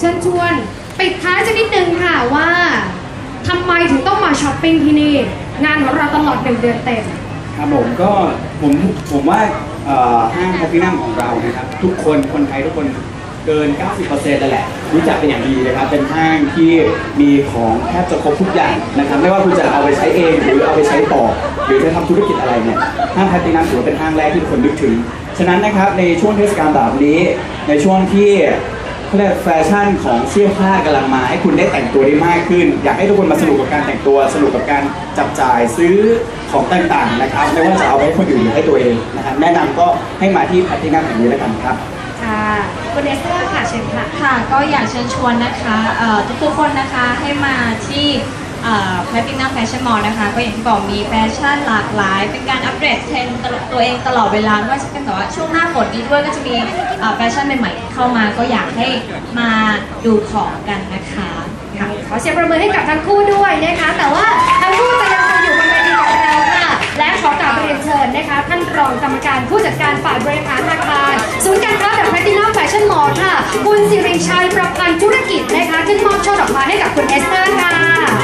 เชิญชวนปิดท้ายสักนิดนึงค่ะว่าทำไมถึงต้องมาช้อปปิ้งที่นี่ งานของเราตลอดหนึ่งเดือนเต็ม ครับผมก็ผมผมว่าเอ่อห้างแพลตินัมของเรานะครับ ทุกคนคนไทยทุกคนเกิน 90%แล้วแหละ รู้จักเป็นอย่างดีนะครับ เป็นห้างที่มีของแทบจะครบทุกอย่างนะครับ ไม่ว่าคุณจะเอาไปใช้เอง หรือเอาไปใช้ต่อ หรือจะทำธุรกิจอะไรเนี่ย ห้างแพลตินัมถือว่าเป็นห้างแรกที่คนนึกถึง ฉะนั้นนะครับในช่วงเทศกาลแบบนี้ ในช่วงที่ เขาเรียกแฟชั่นของเสื้อผ้ากำลังมาให้คุณได้แต่งตัวได้มากขึ้น อยากให้ทุกคนมาสนุกกับการแต่งตัว สนุกกับการจับจ่ายซื้อของต่างๆนะครับ ไม่ว่าจะเอาไปให้คนอื่นหรือให้ตัวเองนะครับแนะนำก็ให้มาที่แพลตินัมแห่งนี้แล้วกันครับ ค่ะคุณเอสเตอร์ค่ะเชิญค่ะ ค่ะก็อยากเชิญชวนนะคะเอ่อทุกๆคนนะคะให้มาที่ แพลตินัมแฟชั่นมอลนะคะ ก็อย่างที่บอกมีแฟชั่นหลากหลาย เป็นการอัปเดตเทรนด์ตัวเองตลอดเวลาว่าจะเป็นแบบว่าช่วงหน้าฝนนี้ด้วยก็จะมีแฟชั่นใหม่ๆเข้ามาก็อยากให้มาดูของกันนะคะค่ะขอเสียงประเมือให้กับทั้งคู่ด้วยนะคะ แต่ว่าทั้งคู่จะยังคงอยู่บนเวทีกับเราค่ะ และขอกราบเรียนเชิญนะคะ ท่านรองกรรมการผู้จัดการฝ่ายบริหารอาคารศูนย์การค้าแบบแพลตินัมแฟชั่นมอลล์ค่ะ คุณสิริชัยประพันธ์ธุรกิจนะคะ ขึ้นมอบช่อดอกไม้ให้กับคุณเอสเตอร์ค่ะ